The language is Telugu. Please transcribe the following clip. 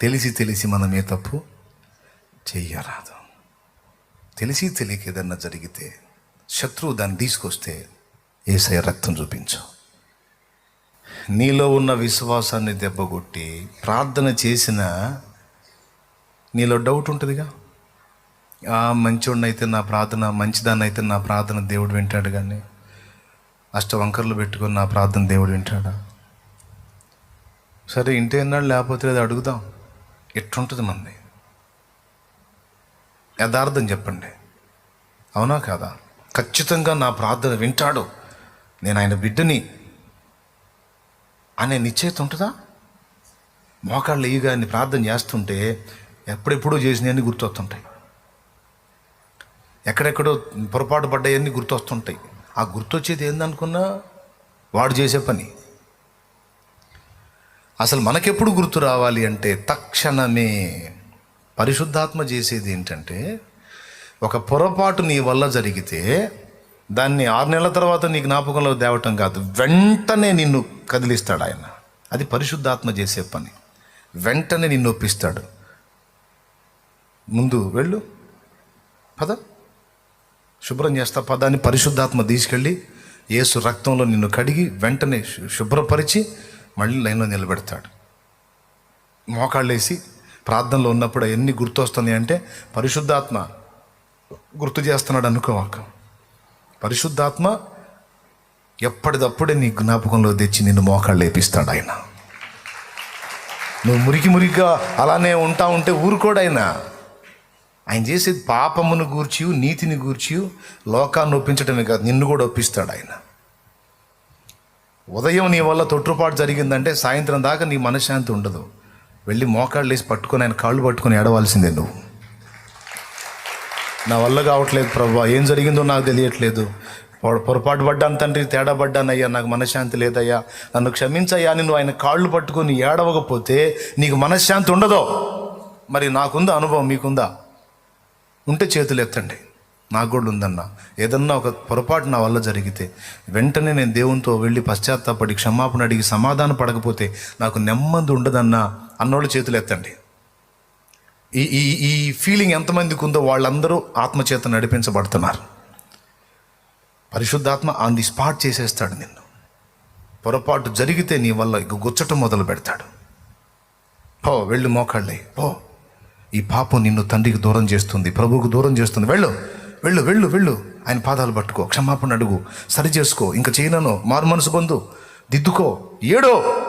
తెలిసి తెలిసి మనం ఏ తప్పు చెయ్యరాదు. తెలిసి తెలియక ఏదన్నా జరిగితే శత్రువు దాన్ని తీసుకొస్తే ఏసయ రక్తం చూపించు. నీలో ఉన్న విశ్వాసాన్ని దెబ్బగొట్టి ప్రార్థన చేసిన నీలో డౌట్ ఉంటుందిగా? ఆ అయితే నా ప్రార్థన మంచిదాన్ని అయితే నా ప్రార్థన దేవుడు వింటాడు కానీ అష్టవంకర్లు పెట్టుకొని నా ప్రార్థన దేవుడు వింటాడా? సరే ఇంటి అన్నాడు లేకపోతే లేదు అడుగుదాం. ఎట్టుంటుంది మంది? యథార్థం చెప్పండి. అవునా కాదా? ఖచ్చితంగా నా ప్రార్థన వింటాడు. నేను ఆయన బిడ్డని అనే నిశ్చయిత ఉంటుందా? మోకాళ్ళు ఇయ్యగాని ప్రార్థన చేస్తుంటే ఎప్పుడెప్పుడో చేసినవన్నీ గుర్తొస్తుంటాయి. ఎక్కడెక్కడో పొరపాటు పడ్డాయన్నీ గుర్తొస్తుంటాయి. ఆ గుర్తొచ్చేది ఏందనుకున్నా వాడు చేసే పని. అసలు మనకెప్పుడు గుర్తు రావాలి అంటే తక్షణమే పరిశుద్ధాత్మ చేసేది ఏంటంటే ఒక పొరపాటు నీ వల్ల జరిగితే దాన్ని ఆరు నెలల తర్వాత నీ జ్ఞాపకంలో తేవటం కాదు. వెంటనే నిన్ను కదిలిస్తాడు ఆయన. అది పరిశుద్ధాత్మ చేసే పని. వెంటనే నిన్ను ఒప్పిస్తాడు. ముందు వెళ్ళు. పద. శుభ్రం చేస్తా. పదాన్ని పరిశుద్ధాత్మ తీసుకెళ్ళి ఏసు రక్తంలో నిన్ను కడిగి వెంటనే శుభ్రపరిచి మళ్ళీ లైన్లో నిలబెడతాడు. మోకాళ్ళేసి ప్రార్థనలో ఉన్నప్పుడు ఎన్ని గుర్తొస్తుంది అంటే పరిశుద్ధాత్మ గుర్తు చేస్తున్నాడు అనుకోవాక పరిశుద్ధాత్మ ఎప్పటిదప్పుడే నీ జ్ఞాపకంలో తెచ్చి నిన్ను మోకాళ్ళు లేపిస్తాడు ఆయన. నువ్వు మురికి మురికిగా అలానే ఉంటా ఉంటే ఊరుకోడైనా ఆయన. చేసేది పాపమును గూర్చి నీతిని గూర్చి లోకాన్ని ఒప్పించడమే కాదు నిన్ను కూడా ఒప్పిస్తాడు ఆయన. ఉదయం నీ వల్ల తొట్టుపాటు జరిగిందంటే సాయంత్రం దాకా నీ మనశ్శాంతి ఉండదు. వెళ్ళి మోకాళ్ళు వేసి పట్టుకొని ఆయన కాళ్ళు పట్టుకొని ఏడవలసిందే నువ్వు. నా వల్ల కావట్లేదు ప్రభా. ఏం జరిగిందో నాకు తెలియట్లేదు. పొరపాటు పడ్డాను తండ్రి తేడా పడ్డానయ్యా నాకు మనశ్శాంతి లేదయ్యా. నన్ను క్షమించయ్యా అని నువ్వు ఆయన కాళ్ళు పట్టుకొని ఏడవకపోతే నీకు మనశ్శాంతి ఉండదో. మరి నాకుందా అనుభవం? మీకుందా? ఉంటే చేతులు ఎత్తండి నాకు కూడా ఉందన్న ఏదన్నా ఒక పొరపాటు నా వల్ల జరిగితే వెంటనే నేను దేవునితో వెళ్ళి పశ్చాత్తాపడి క్షమాపణ అడిగి సమాధానం పడకపోతే నాకు నెమ్మది ఉండదన్నా అన్నోళ్ళు చేతులు ఎత్తండి. ఈ ఈ ఈ ఫీలింగ్ ఎంతమందికి ఉందో వాళ్ళందరూ ఆత్మచేత నడిపించబడుతున్నారు. పరిశుద్ధాత్మ ఆన్ ది స్పాట్ చేసేస్తాడు నిన్ను. పొరపాటు జరిగితే నీ వల్ల ఇక గుచ్చటం మొదలు పెడతాడు. పో వెళ్ళు మోకాళ్ళే పో. ఈ పాపం నిన్ను తండ్రికి దూరం చేస్తుంది ప్రభువుకు దూరం చేస్తుంది. వెళ్ళు. వెళ్ళు వెళ్ళు వెళ్ళు. ఆయన పాదాలు పట్టుకో క్షమాపణ అడుగు. సరి చేసుకో. ఇంకా చేయనను. మారు మనసు పొందు. దిద్దుకో. ఏడో.